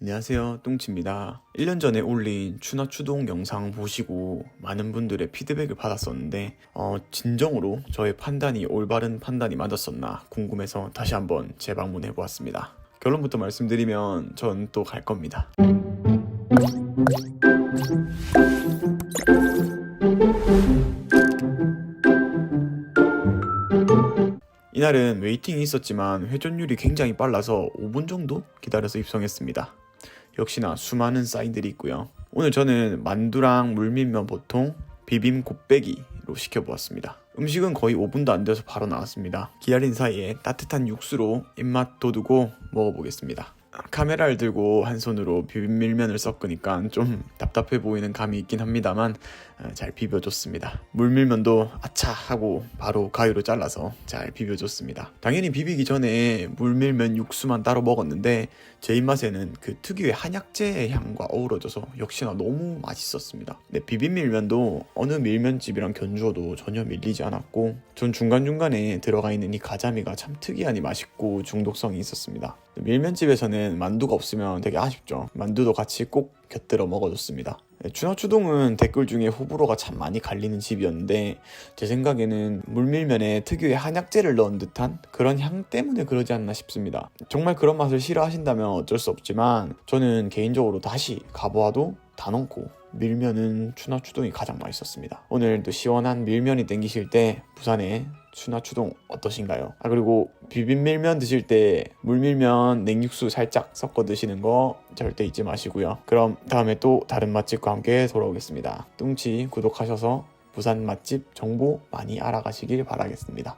안녕하세요. 뚱치입니다. 1년 전에 올린 추나 추동 영상 보시고 많은 분들의 피드백을 받았었는데 어, 진정으로 저의 판단이 올바른 판단이 맞았었나 궁금해서 다시 한번 재방문해 보았습니다. 결론부터 말씀드리면 전 또 갈 겁니다. 이날은 웨이팅이 있었지만 회전율이 굉장히 빨라서 5분 정도 기다려서 입성했습니다. 역시나 수많은 사인들이 있고요. 오늘 저는 만두랑 물밀면 보통 비빔 곱빼기로 시켜보았습니다. 음식은 거의 5분도 안 돼서 바로 나왔습니다. 기다린 사이에 따뜻한 육수로 입맛 돋우고 먹어보겠습니다. 카메라를 들고 한 손으로 비빔밀면을 섞으니까 좀 답답해 보이는 감이 있긴 합니다만 어, 잘 비벼줬습니다. 물밀면도 아차 하고 바로 가위로 잘라서 잘 비벼줬습니다. 당연히 비비기 전에 물밀면 육수만 따로 먹었는데 제 입맛에는 그 특유의 한약재의 향과 어우러져서 역시나 너무 맛있었습니다. 네, 비빔밀면도 어느 밀면집이랑 견주어도 전혀 밀리지 않았고 전 중간중간에 들어가 있는 이 가자미가 참 특이하니 맛있고 중독성이 있었습니다. 밀면집에서는 만두가 없으면 되게 아쉽죠. 만두도 같이 꼭 곁들여 먹어줬습니다. 네, 추나추동은 댓글 중에 호불호가 참 많이 갈리는 집이었는데 제 생각에는 물밀면에 특유의 한약재를 넣은 듯한 그런 향 때문에 그러지 않나 싶습니다. 정말 그런 맛을 싫어하신다면 어쩔 수 없지만 저는 개인적으로 다시 가보아도 다 넣고 밀면은 추나추동이 가장 맛있었습니다. 오늘 또 시원한 밀면이 땡기실 때 부산에 추나추동 어떠신가요? 아 그리고 비빔밀면 드실 때 물밀면 냉육수 살짝 섞어 드시는 거 절대 잊지 마시고요. 그럼 다음에 또 다른 맛집과 함께 돌아오겠습니다. 뚱치 구독하셔서 부산 맛집 정보 많이 알아가시길 바라겠습니다.